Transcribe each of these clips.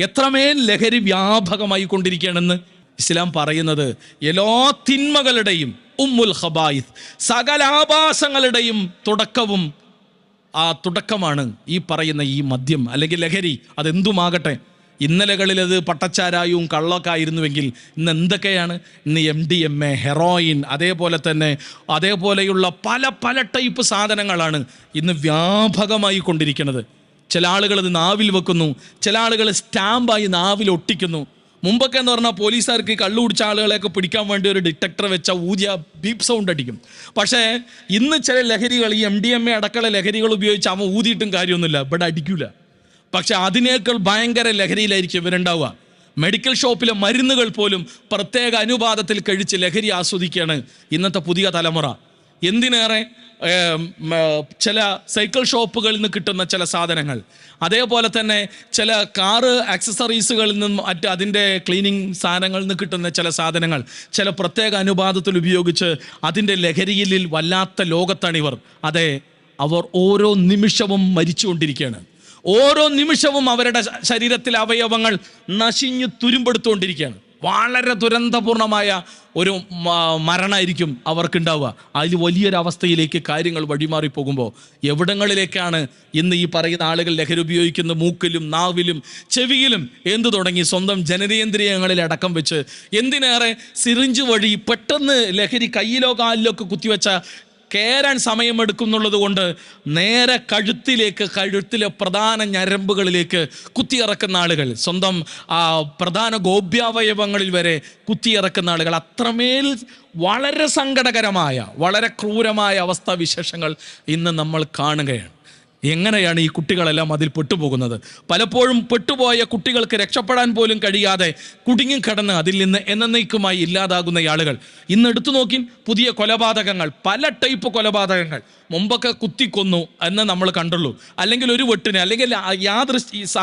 എത്രമേൽ ലഹരി വ്യാപകമായി കൊണ്ടിരിക്കുകയാണെന്ന് ഇസ്ലാം പറയുന്നത് എല്ലാ തിന്മകളുടെയും ഉമ്മുൽ ഖബായിസ് സകലാഭാസങ്ങളുടെയും തുടക്കവും ആ തുടക്കമാണ് ഈ പറയുന്ന ഈ മദ്യം അല്ലെങ്കിൽ ലഹരി. അതെന്തുമാകട്ടെ? ഇന്നലകളിൽ അത് പട്ടച്ചാരായും കള്ളൊക്കെ ആയിരുന്നുവെങ്കിൽ ഇന്ന് എന്തൊക്കെയാണ്? ഇന്ന് M D M A heroin അതേപോലെ തന്നെ അതേപോലെയുള്ള പല പല ടൈപ്പ് സാധനങ്ങളാണ് ഇന്ന് വ്യാപകമായി കൊണ്ടിരിക്കുന്നത്. ചില ആളുകൾ അത് നാവിൽ വെക്കുന്നു. ചില ആളുകൾ സ്റ്റാമ്പായി നാവിൽ ഒട്ടിക്കുന്നു. മുമ്പൊക്കെ എന്ന് പറഞ്ഞാൽ പോലീസുകാർക്ക് കള്ളു കുടിച്ച ആളുകളെയൊക്കെ പിടിക്കാൻ വേണ്ടി ഒരു ഡിറ്റക്ടർ വെച്ച ഊതിയ ബീപ് സൗണ്ട് അടിക്കും. പക്ഷേ ഇന്ന് ചില ലഹരികൾ ഈ എം ഡി എം എ അടക്കമുള്ള ലഹരികൾ ഉപയോഗിച്ച് അവൻ ഊതിയിട്ടും കാര്യമൊന്നുമില്ല. ഇവിടെ അടിക്കില്ല പക്ഷെ അതിനേക്കാൾ ഭയങ്കര ലഹരിയിലായിരിക്കും ഇവരുണ്ടാവുക. മെഡിക്കൽ ഷോപ്പിലെ മരുന്നുകൾ പോലും പ്രത്യേക അനുപാതത്തിൽ കഴിച്ച് ലഹരി ആസ്വദിക്കുകയാണ് ഇന്നത്തെ പുതിയ തലമുറ. എന്തിനേറെ ചില സൈക്കിൾ ഷോപ്പുകളിൽ നിന്ന് കിട്ടുന്ന ചില സാധനങ്ങൾ. അതേപോലെ തന്നെ ചില കാറ് ആക്സസറീസുകളിൽ നിന്നും മറ്റ് അതിന്റെ ക്ലീനിങ് സാധനങ്ങളിൽ നിന്ന് കിട്ടുന്ന ചില സാധനങ്ങൾ. ചില പ്രത്യേക അനുപാതത്തിൽ ഉപയോഗിച്ച് അതിന്റെ ലഹരിയിൽ വല്ലാത്ത ലോകത്താണിവർ. അതെ അവർ ഓരോ നിമിഷവും മരിച്ചുകൊണ്ടിരിക്കുകയാണ്. ഓരോ നിമിഷവും അവരുടെ ശരീരത്തിലെ അവയവങ്ങൾ നശിഞ്ഞു തുരുമ്പെടുത്തുകൊണ്ടിരിക്കുകയാണ്. വളരെ ദുരന്തപൂർണമായ ഒരു മരണമായിരിക്കും അവർക്കുണ്ടാവുക. അതിൽ വലിയൊരവസ്ഥയിലേക്ക് കാര്യങ്ങൾ വഴിമാറി പോകുമ്പോൾ എവിടങ്ങളിലേക്കാണ് ഇന്ന് ഈ പറയുന്ന ആളുകൾ ലഹരി ഉപയോഗിക്കുന്ന മൂക്കിലും നാവിലും ചെവിയിലും എന്തു തുടങ്ങി? സ്വന്തം ജനനേന്ദ്രിയങ്ങളിൽ അടക്കം വെച്ച് എന്തിനേറെ സിറിഞ്ച് വഴി പെട്ടെന്ന് ലഹരി കയ്യിലോ കാലിലോ ഒക്കെ കുത്തിവെച്ച കയറാൻ സമയമെടുക്കും എന്നുള്ളത് കൊണ്ട് നേരെ കഴുത്തിലേക്ക് കഴുത്തിലെ പ്രധാന ഞരമ്പുകളിലേക്ക് കുത്തിയിറക്കുന്ന ആളുകൾ സ്വന്തം ആ പ്രധാന ഗോപ്യാവയവങ്ങളിൽ വരെ കുത്തിയിറക്കുന്ന ആളുകൾ. അത്രമേൽ വളരെ സങ്കടകരമായ വളരെ ക്രൂരമായ അവസ്ഥാവിശേഷങ്ങൾ ഇന്ന് നമ്മൾ കാണുകയാണ്. എങ്ങനെയാണ് ഈ കുട്ടികളെല്ലാം അതിൽ പെട്ടുപോകുന്നത്? പലപ്പോഴും പെട്ടുപോയ കുട്ടികൾക്ക് രക്ഷപ്പെടാൻ പോലും കഴിയാതെ കുടുങ്ങും കടന്ന് അതിൽ നിന്ന് എന്നേക്കുമായി ഇല്ലാതാകുന്ന ആളുകൾ. ഇന്ന് എടുത്തു നോക്കി പുതിയ കൊലപാതകങ്ങൾ പല ടൈപ്പ് കൊലപാതകങ്ങൾ. മുമ്പൊക്കെ കുത്തിക്കൊന്നു എന്ന് നമ്മൾ കണ്ടുള്ളൂ. അല്ലെങ്കിൽ ഒരു വെട്ടിന് അല്ലെങ്കിൽ യാദൃശ്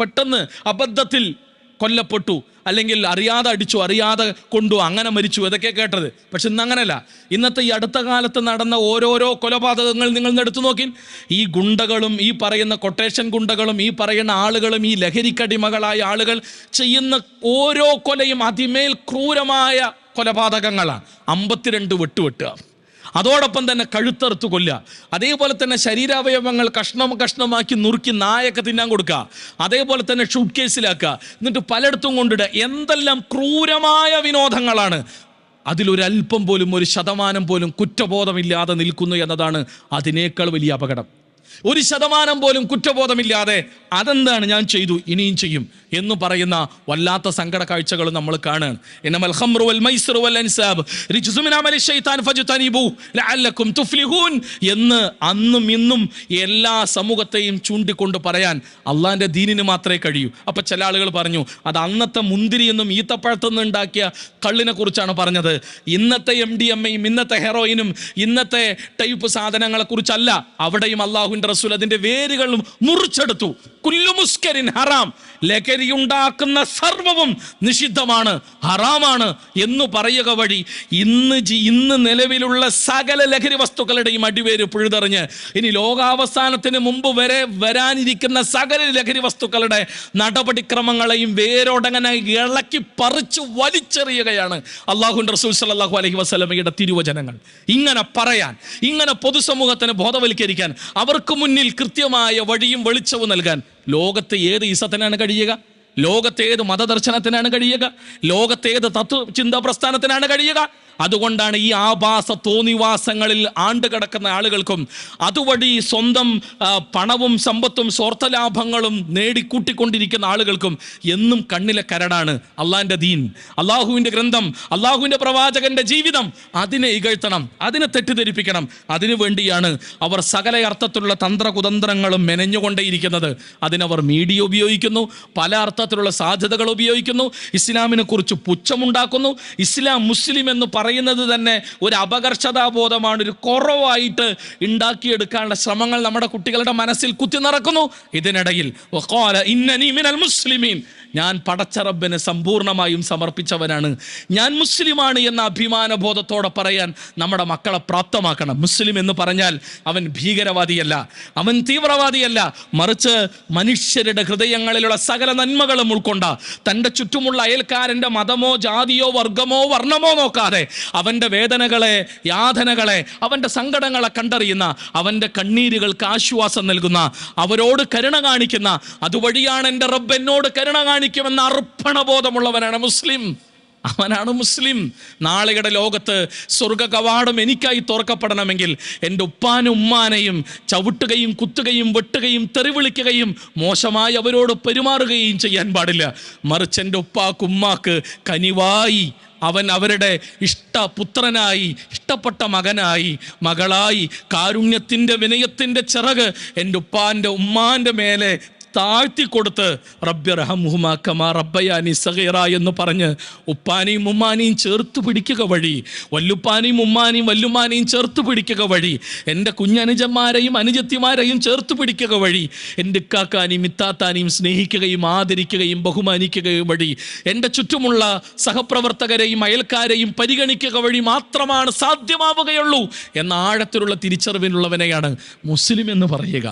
പെട്ടെന്ന് അബദ്ധത്തിൽ കൊല്ലപ്പെട്ടു അല്ലെങ്കിൽ അറിയാതെ അടിച്ചു അറിയാതെ കൊണ്ടു അങ്ങനെ മരിച്ചു ഇതൊക്കെ കേട്ടത്. പക്ഷെ ഇന്ന് അങ്ങനെയല്ല. ഇന്നത്തെ ഈ അടുത്ത കാലത്ത് നടന്ന ഓരോരോ കൊലപാതകങ്ങൾ നിങ്ങൾ എടുത്തു നോക്കി ഈ ഗുണ്ടകളും ഈ പറയുന്ന കൊട്ടേഷൻ ഗുണ്ടകളും ഈ പറയുന്ന ആളുകളും ഈ ലഹരിക്കടിമകളായ ആളുകൾ ചെയ്യുന്ന ഓരോ കൊലയും അതിമേൽ ക്രൂരമായ കൊലപാതകങ്ങളാണ്. അമ്പത്തിരണ്ട് വെട്ടുവെട്ടുക. അതോടൊപ്പം തന്നെ കഴുത്തറുത്ത് കൊല്ലുക. അതേപോലെ തന്നെ ശരീരാവയവങ്ങൾ കഷ്ണം കഷ്ണമാക്കി നുറുക്കി നായൊക്കെ തിന്നാൻ കൊടുക്കുക. അതേപോലെ തന്നെ ഷൂട്ട് കേസിലാക്കുക എന്നിട്ട് പലയിടത്തും കൊണ്ടിടുക. എന്തെല്ലാം ക്രൂരമായ വിനോദങ്ങളാണ്. അതിലൊരല്പം പോലും ഒരു ശതമാനം പോലും കുറ്റബോധമില്ലാതെ നിൽക്കുന്നു എന്നതാണ് അതിനേക്കാൾ വലിയ അപകടം. ഒരു ശതമാനം പോലും കുറ്റബോധമില്ലാതെ അതെന്താണ് ഞാൻ ചെയ്തു ഇനിയും ചെയ്യും എന്ന് പറയുന്ന വല്ലാത്ത സങ്കട കാഴ്ചകൾ നമ്മൾ കാണുകയാണ് എന്ന് അന്നും ഇന്നും എല്ലാ സമൂഹത്തെയും ചൂണ്ടിക്കൊണ്ട് പറയാൻ അള്ളാന്റെ ദീനിന് മാത്രമേ കഴിയൂ. അപ്പൊ ചില ആളുകൾ പറഞ്ഞു അത് അന്നത്തെ മുന്തിരി എന്നും ഈത്തപ്പഴത്തു നിന്ന് ഉണ്ടാക്കിയ കള്ളിനെ കുറിച്ചാണ് പറഞ്ഞത്. ഇന്നത്തെ എം ഡി എം ഇന്നത്തെ ഹെറോയിനും ഇന്നത്തെ ടൈപ്പ് സാധനങ്ങളെ കുറിച്ചല്ല അവിടെയും അള്ളാഹുവിന്റെ റസൂൽ അതിന്റെ വേരുകളും മുറിച്ചെടുത്തു. കുല്ലു മുസ്കരിൻ ഹറാം. ലഹരി ഉണ്ടാക്കുന്ന സർവവും നിഷിദ്ധമാണ് ഹറാമാണ് എന്ന് പറയുക വഴി ഇന്ന് ഇന്ന് നിലവിലുള്ള സകല ലഹരി വസ്തുക്കളുടെയും അടിവേര് പുഴുതറിഞ്ഞ് ഇനി ലോകാവസാനത്തിന് മുമ്പ് വരെ വരാനിരിക്കുന്ന സകല ലഹരി വസ്തുക്കളുടെ നടപടിക്രമങ്ങളെയും വേരോടങ്ങനെ ഇളക്കി പറിച്ചു വലിച്ചെറിയുകയാണ് അള്ളാഹുന്റെ റസൂൽ സല്ലല്ലാഹു അലഹി വസ്ലമയുടെ തിരുവചനങ്ങൾ. ഇങ്ങനെ പറയാൻ ഇങ്ങനെ പൊതുസമൂഹത്തിന് ബോധവൽക്കരിക്കാൻ അവർക്ക് മുന്നിൽ കൃത്യമായ വഴിയും വെളിച്ചവും നൽകാൻ ലോകത്തെ ഏത് ഈസത്തിനാണ് കഴിയുക? ലോകത്ത് ഏത് മതദർശനത്തിനാണ് കഴിയുക ലോകത്തേത് ഏത് തത്വ ചിന്താ പ്രസ്ഥാനത്തിനാണ് കഴിയുക. അതുകൊണ്ടാണ് ഈ ആഭാസ തോന്നിവാസങ്ങളിൽ ആണ്ടുകിടക്കുന്ന ആളുകൾക്കും അതുവഴി സ്വന്തം പണവും സമ്പത്തും സ്വാർത്ഥലാഭങ്ങളും നേടിക്കൂട്ടിക്കൊണ്ടിരിക്കുന്ന ആളുകൾക്കും എന്നും കണ്ണിലെ കരടാണ് അള്ളാഹിന്റെ ദീൻ. അള്ളാഹുവിന്റെ ഗ്രന്ഥം അള്ളാഹുവിന്റെ പ്രവാചകന്റെ ജീവിതം അതിനെ ഇകഴ്ത്തണം അതിനെ തെറ്റിദ്ധരിപ്പിക്കണം. അതിനു വേണ്ടിയാണ് അവർ സകല അർത്ഥത്തിലുള്ള തന്ത്രകുതന്ത്രങ്ങളും മെനഞ്ഞുകൊണ്ടേയിരിക്കുന്നത്. അതിനവർ മീഡിയ ഉപയോഗിക്കുന്നു പല അർത്ഥത്തിലുള്ള സാധ്യതകൾ ഉപയോഗിക്കുന്നു. ഇസ്ലാമിനെ കുറിച്ച് പുച്ഛമുണ്ടാക്കുന്നു. ഇസ്ലാം മുസ്ലിം എന്ന് പറയുന്നത് തന്നെ ഒരു അപകർഷതാബോധമാണ് ഒരു കുറവായിട്ട് ഉണ്ടാക്കിയെടുക്കാനുള്ള ശ്രമങ്ങൾ നമ്മുടെ കുട്ടികളുടെ മനസ്സിൽ കുത്തി നിറക്കുന്നു ഇതിനിടയിൽ മുസ്ലിമീൻ. ഞാൻ പടച്ചറബിന് സമ്പൂർണമായും സമർപ്പിച്ചവനാണ്. ഞാൻ മുസ്ലിമാണ് എന്ന അഭിമാന ബോധത്തോടെ പറയാൻ നമ്മുടെ മക്കളെ പ്രാപ്തമാക്കണം. മുസ്ലിം എന്ന് പറഞ്ഞാൽ അവൻ ഭീകരവാദിയല്ല അവൻ തീവ്രവാദിയല്ല. മറിച്ച് മനുഷ്യരുടെ ഹൃദയങ്ങളിലുള്ള സകല നന്മകളും ഉൾക്കൊണ്ട തന്റെ ചുറ്റുമുള്ള അയൽക്കാരന്റെ മതമോ ജാതിയോ വർഗമോ വർണമോ നോക്കാതെ അവന്റെ വേദനകളെ യാതനകളെ അവന്റെ സങ്കടങ്ങളെ കണ്ടറിയുന്ന അവന്റെ കണ്ണീരുകൾക്ക് ആശ്വാസം നൽകുന്ന അവരോട് കരുണ കാണിക്കുന്ന അതുവഴിയാണ് എന്റെ റബ്ബ് എന്നോട് കരുണ കാണിക്കുമെന്ന അർപ്പണബോധമുള്ളവനാണ് മുസ്ലിം. അവനാണ് മുസ്ലിം. നാളെയുടെ ലോകത്ത് സ്വർഗ കവാടം എനിക്കായി തുറക്കപ്പെടണമെങ്കിൽ എന്റെ ഉപ്പാനും ഉമ്മാനെയും ചവിട്ടുകയും കുത്തുകയും വെട്ടുകയും തെറിവിളിക്കുകയും മോശമായി അവരോട് പെരുമാറുകയും ചെയ്യാൻ പാടില്ല. മറിച്ച് എന്റെ ഉപ്പാക്ക് ഉമ്മാക്ക് കനിവായി അവൻ അവരുടെ ഇഷ്ടപുത്രനായി ഇഷ്ടപ്പെട്ട മകനായി മകളായി കാരുണ്യത്തിന്റെ വിനയത്തിന്റെ ചിറക് എന്റെ ഉപ്പാന്റെ ഉമ്മാന്റെ മേലെ താഴ്ത്തി കൊടുത്ത് റബ്യറഹമുഹുമാ കമാ റബ്ബയാനി സഹീറ എന്ന് പറഞ്ഞ് ഉപ്പാനെയും ഉമ്മാനെയും ചേർത്ത് പിടിക്കുക വഴി വല്ലുപ്പാനെയും ഉമ്മാനെയും വല്ലുമാനെയും ചേർത്ത് പിടിക്കുക വഴി എന്റെ കുഞ്ഞനുജന്മാരെയും അനുജത്തിമാരെയും ചേർത്ത് പിടിക്കുക വഴി എന്റെ ഇക്കാക്കാനെയും ഇത്താത്താനെയും സ്നേഹിക്കുകയും ആദരിക്കുകയും ബഹുമാനിക്കുകയും വഴി എന്റെ ചുറ്റുമുള്ള സഹപ്രവർത്തകരെയും അയൽക്കാരെയും പരിഗണിക്കുക വഴി മാത്രമാണ് സാധ്യമാവുകയുള്ളൂ എന്ന ആഴത്തിലുള്ള തിരിച്ചറിവിനുള്ളവനെയാണ് മുസ്ലിം എന്ന് പറയുക.